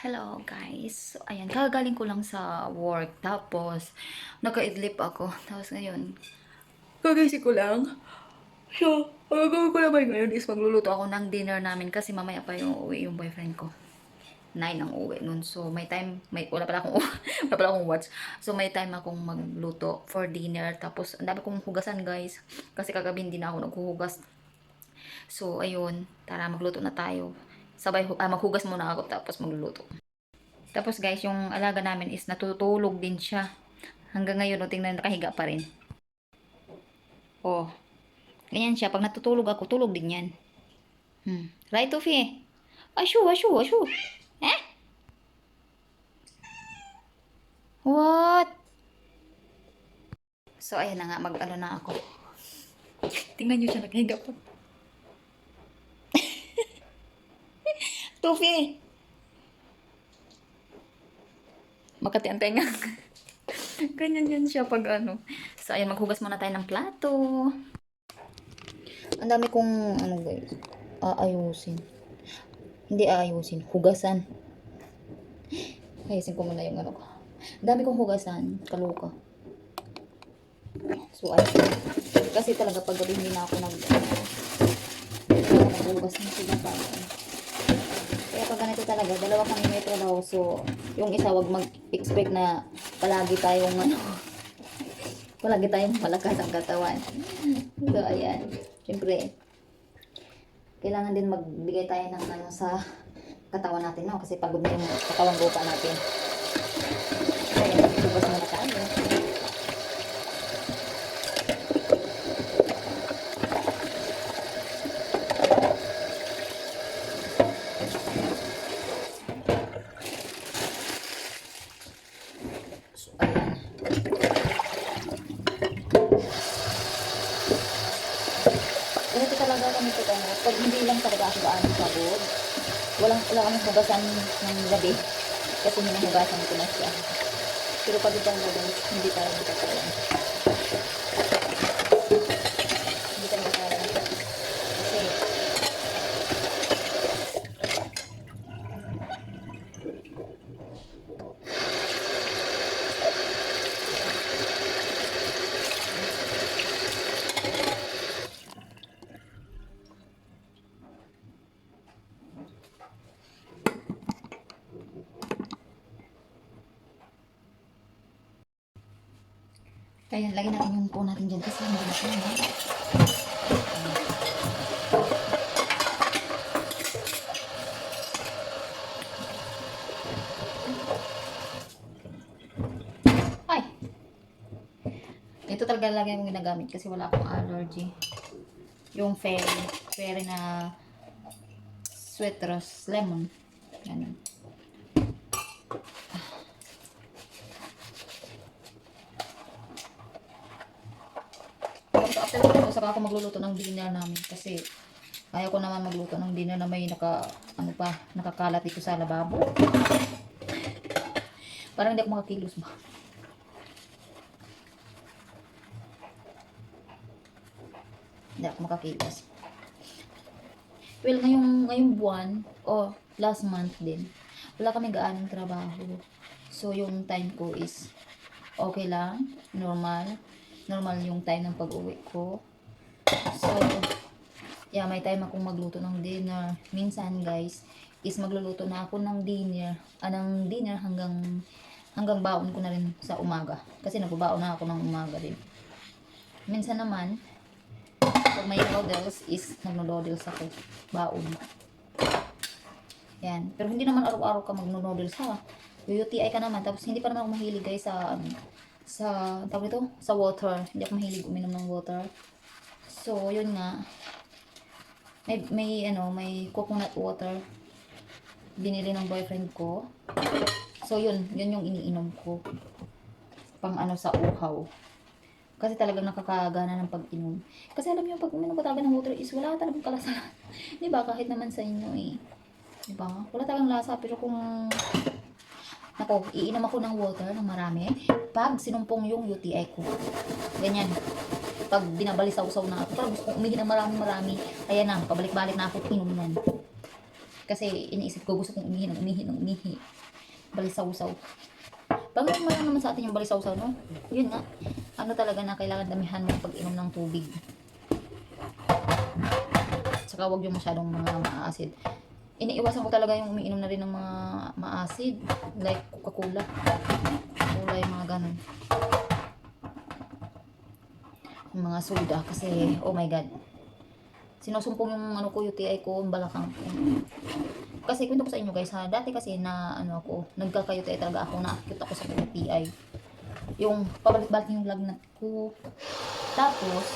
Hello guys. So, ayan, kagaling ko lang sa work. Tapos, naka-idlip ako. Tapos ngayon, kagising ko lang. So, ang gagawin ko naman ngayon is magluluto ako ng dinner namin kasi mamaya pa yung uwi yung boyfriend ko. Nine ang uwi nun. So, may time, may, wala pala akong, wala pala akong watch. So, may time akong magluto for dinner. Tapos, ang dami kong hugasan guys. Kasi kagabi hindi na ako naghuhugas. So, ayun. Tara, magluto na tayo. Sabay, ah, maghugas muna ako tapos magluluto. Tapos guys, yung alaga namin is natutulog din siya. Hanggang ngayon, o tingnan nakahiga pa rin. Oh. Ganyan siya. Pag natutulog ako, tulog din yan. Hmm. Right, Tufi? Ashu, ashu, ashu. Eh? What? So, ayan na nga. Mag-ano na ako. Tingnan nyo siya. Nakahiga pa. Tufi! Makati ang tenga. Ganyan yan siya pag ano. So, ayan, maghugas muna tayo ng plato. Ang dami kong, ano guys, aayusin. Hindi aayusin, hugasan. Ayusin ko muna yung ano ko. Ang dami kong hugasan, kaluka. So, ayun. Kasi talaga pag gabi hindi na ako nag, ano, naghugas ng sila pa. Talaga, dalawa kami may trabaho. So, yung isa wag mag-expect na palagi tayong ano, palagi tayong malakas ang katawan. So, ayan. Siyempre, kailangan din magbigay tayo ng ano sa katawan natin, no? Kasi pagod na yung katawan lupa natin. Kaya, subas muna tayo. So, ayan. Ganito talaga kami sa kanya. Pag hindi lang talaga ako gaano pagod, walang, wala kami hugasan ng gabi. Kasi hinahugasan ko na siya. Pero pag ito ang gabi, hindi tayo kita kaya. Hindi tayo kaya. Kasi, kaya lagyan natin yung po natin dyan kasi hindi na no? Ay! Ito talaga lagi yung ginagamit kasi wala akong allergy. Yung fairy. Fairy na sweet lemon. Ganun. Tapos after ko, saka ako magluluto ng dinner namin kasi ayaw ko naman magluto ng dinner na may naka, ano pa, nakakalat dito sa lababo. Parang hindi ako makakilos ba. Hindi ako makakilos. Well, ngayong, ngayong buwan, o last month din, wala kami gaanong trabaho. So, yung time ko is okay lang, normal. Normal yung time ng pag-uwi ko. So, yeah, may time akong magluto ng dinner. Minsan, guys, is magluluto na ako ng dinner, ah, dinner hanggang hanggang baon ko na rin sa umaga. Kasi nagbabaon na ako ng umaga din. Minsan naman, pag may noodles is nagno-noodles ako. Baon. Yan. Pero hindi naman araw-araw ka magno-noodles ha. UTI ka naman. Tapos hindi pa naman ako mahilig guys sa ano, sa tawag ito, sa water. Hindi ako mahilig uminom ng water. So, yun nga. May, may ano, may coconut water. Binili ng boyfriend ko. So, yun. Yun yung iniinom ko. Pang ano sa uhaw. Kasi talagang nakakagana ng pag-inom. Kasi alam niyo, pag uminom ka talaga ng water is wala talagang kalasahan. Di ba? Kahit naman sa inyo eh. Di ba? Wala talagang lasa. Pero kung Nako, iinom ako ng water ng marami pag sinumpong yung UTI ko. Ganyan. Pag binabalisaw-saw na ako, parang gusto kong umihi ng marami-marami. Kaya na, pabalik-balik na ako inom yan. Kasi iniisip ko, gusto kong umihi ng umihi ng umihi. Balisaw-saw. Pag mo lang naman sa atin yung balisaw-saw, no? Yun nga. Ano talaga na kailangan damihan mo pag inom ng tubig. Saka huwag yung masyadong mga maasid. Iniiwasan ko talaga yung umiinom na rin ng mga maasid. Like Coca-Cola. Yung mga ganun. Yung mga soda. Kasi, oh my God. Sinusumpong yung ano ko, UTI ko, balakang ko. Kasi kwento ko sa inyo guys ha, dati kasi na ano ako, nagkaka-UTI talaga ako, na-acute ako sa UTI. Yung pabalik-balik yung lagnat ko. Tapos,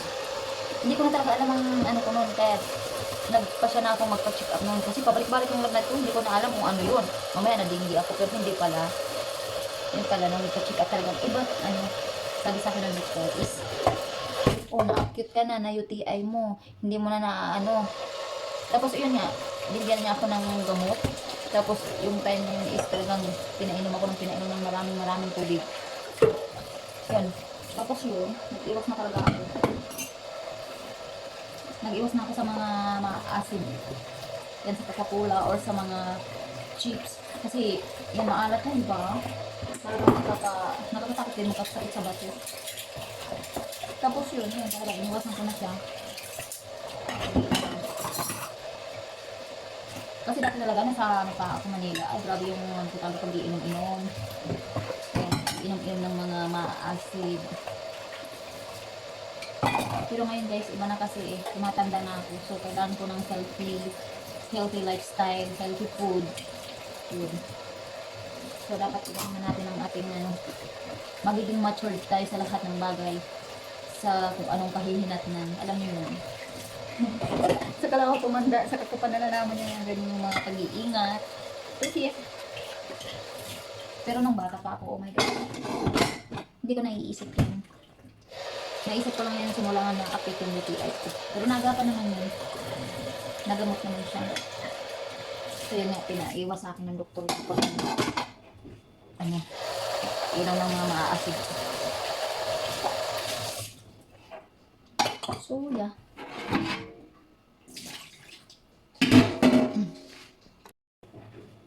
hindi ko na talaga alam ang ano ko noon, kaya nagpa siya na ako magpa-check up noon. Kasi pabalik-balik yung lagnat ko, hindi ko na alam kung ano yun. Mamaya nadinggi ako, pero hindi pala. Yun pala, nung nagpa-check up talaga. Iba, ano, sabi sa akin ng doctor is, oh, na-acute ka na, na UTI mo. Hindi mo na na, ano. Tapos, yun nga, bigyan niya ako ng gamot. Tapos, yung time na yun is talagang pinainom ako ng pinainom ng maraming maraming tubig. Yun. Tapos yun, nag-iwas na talaga ako. Nag-iwas na ako sa mga ma-acid. Yan sa Coca-Cola or sa mga chips. Kasi, yan maalat na, di ba? Talagang nakaka, nakakatakot din makasakit sa bato. Tapos yun, yun, talaga, iniwasan ko na siya. Kasi dati talaga, nasa ano pa ako Manila, ay grabe yung total ko inom-inom. Yan, inom-inom ng mga ma-acid. Pero ngayon guys, iba na kasi eh, tumatanda na ako. So, kailangan ko ng healthy, healthy lifestyle, healthy food. Yun. So, dapat ilan na natin ang ating ano, magiging matured tayo sa lahat ng bagay sa kung anong kahihinatnan. Alam niyo yun. sa kala ako tumanda, sa pa nalalaman niya yung ganyan yung mga pag-iingat. Kasi, pero nung bata pa ako, oh my God, hindi ko naiisip yun. Naisip ko lang yan simula nga na update yung UTI. Pero nagapan naman yun. Nagamot naman siya. So yun nga, pinaiwas sa akin ng doktor ko pag ano, yun ang mga maaasid. So, yeah.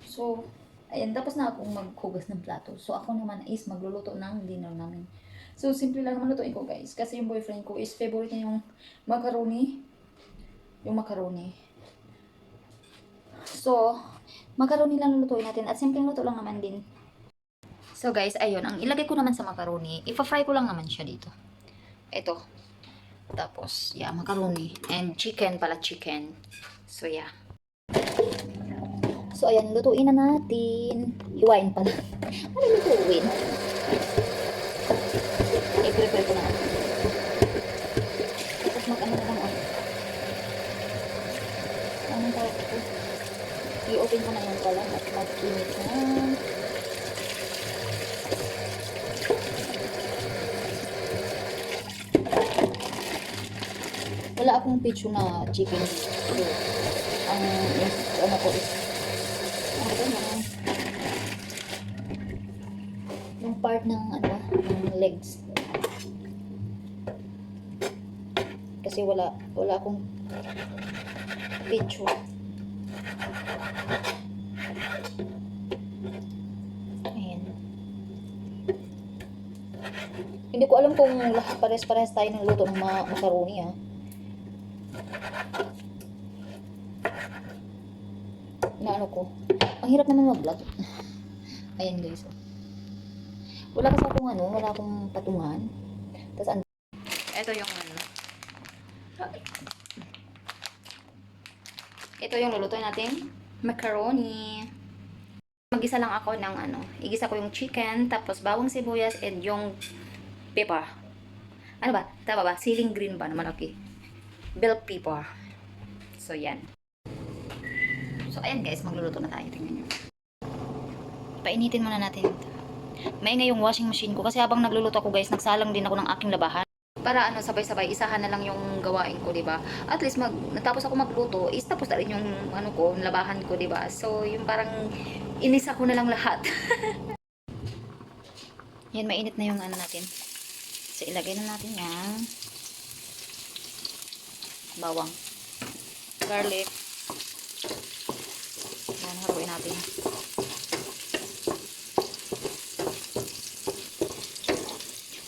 So, ayan, tapos na akong maghugas ng plato. So, ako naman is magluluto ng dinner namin. So, simple lang naman lutuin ko, guys. Kasi yung boyfriend ko is favorite niya yung macaroni. Yung macaroni. So, macaroni lang lulutuin natin. At simpleng luto lang naman din. So, guys, ayun. Ang ilagay ko naman sa macaroni, ipa-fry ko lang naman siya dito. Ito. Tapos, yeah, macaroni. And chicken pala, chicken. So, yeah. So, ayan, lutuin na natin. Iwain pala. ano lutuin? I-prepare ko na. Tapos mag-ano na lang ako. Anong tawag ito? I-open ko na yan pala at mag-init na. Wala akong picture na chicken. So, ang is, ano ko is ano ba yun? Yung part ng ano ba, ng legs. Kasi wala wala akong picture. Ayan. Hindi ko alam kung lahat pares-pares tayo ng luto ng mga macaroni ah. na ano ko. Ang hirap naman mag-vlog. Ayan guys. oh. Wala kasi akong ano, wala akong patungan. Tapos. Ito yung. Ito yung lulutuin natin. Macaroni. Magisa lang ako ng ano. Igisa ko yung chicken, tapos bawang sibuyas, and yung pepper. Ano ba? Tama ba? Siling green ba na malaki? Bell pepper. So, yan. So, ayan guys, magluluto na tayo. Tingnan nyo. Painitin muna natin ito. Maingay yung washing machine ko kasi habang nagluluto ako guys, nagsalang din ako ng aking labahan. Para ano, sabay-sabay, isahan na lang yung gawain ko, 'di ba? At least mag natapos ako magluto, is tapos na rin yung ano ko, labahan ko, 'di ba? So, yung parang inisa ko na lang lahat. Yan, mainit na yung ano natin. So, ilagay na natin yan. Bawang. Garlic. natin.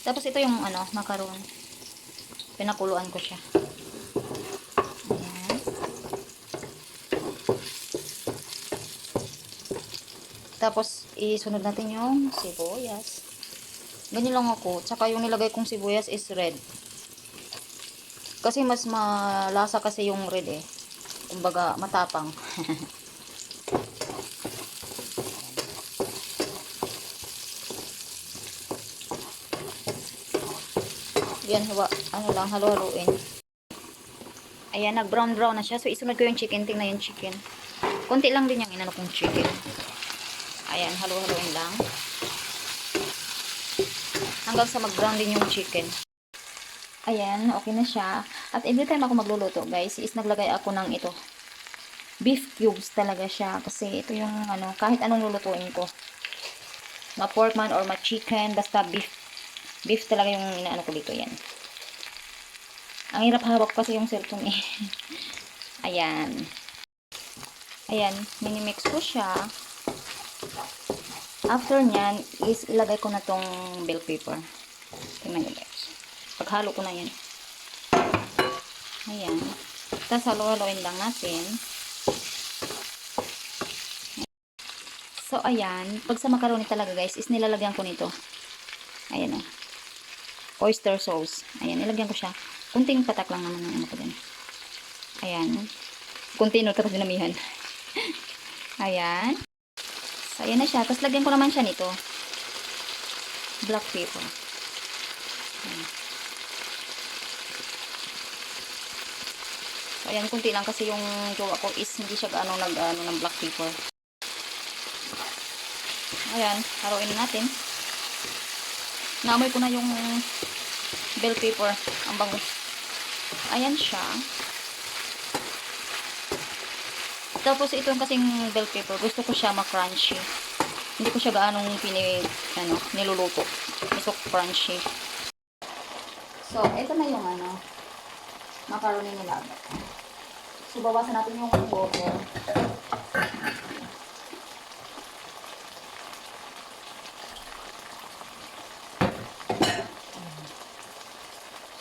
Tapos ito yung ano, macaron. Pinakuluan ko siya. Ayan. Tapos, isunod natin yung sibuyas. Ganyan lang ako. Tsaka yung nilagay kong sibuyas is red. Kasi mas malasa kasi yung red eh. Kumbaga, matapang. Yan, hawa, ano lang, halo-haloin. Ayan, nag-brown-brown na siya. So, isunod ko yung chicken. Tingnan yung chicken. Konti lang din yung inano kong chicken. Ayan, halo-haloin lang. Hanggang sa mag-brown din yung chicken. Ayan, okay na siya. At every time ako magluluto, guys, is naglagay ako ng ito. Beef cubes talaga siya. Kasi ito yung, ano, kahit anong lulutuin ko. Ma pork man or ma chicken, basta beef. Beef talaga yung inaano ko dito, yan. Ang hirap hawak kasi yung cellphone eh. Ayan. Ayan, minimix ko siya. After nyan, is ilagay ko na tong bell pepper. Tingnan nyo. Paghalo ko na yan. Ayan. Tapos halo-haloin lang natin. So, ayan. Pag sa macaroni talaga guys, is nilalagyan ko nito. Oyster sauce. Ayan, nilagyan ko siya. Kunting patak lang naman ng ano ko dyan. Ayan. Kunti no, tapos dinamihan. ayan. So, ayan na siya. Tapos lagyan ko naman siya nito. Black pepper. Ayan. So, ayan, kunti lang kasi yung jowa ko is hindi siya gaano nag ano, ng black pepper. Ayan, haruin natin. Naamoy ko na yung bell pepper. Ang bango. Ayan siya. Tapos ito yung kasing bell pepper. Gusto ko siya ma-crunchy. Hindi ko siya gaanong pini, ano, niluluto. Gusto ko crunchy. So, ito na yung ano, macaroni nila. So, bawasan natin yung water.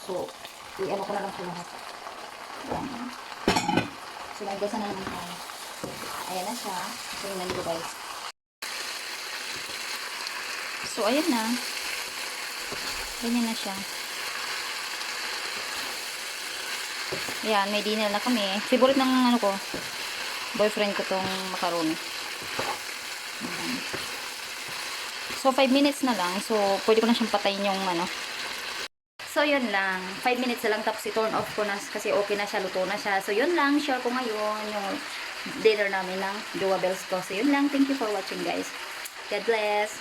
So, i-ano ko na lang sa lahat. Ayan. So, nagdasa na naman tayo. Ayan na siya. Tingnan nyo guys. So, ayan na. Ganyan na siya. Ayan, may dinner na kami. Favorite ng ano ko, boyfriend ko tong macaroni. So, 5 minutes na lang. So, pwede ko na siyang patayin yung ano, So, yun lang. 5 minutes na lang tapos i-turn off ko na kasi okay na siya, luto na siya. So, yun lang. Share ko ngayon yung dinner namin ng Jowa Bells ko. So, yun lang. Thank you for watching, guys. God bless.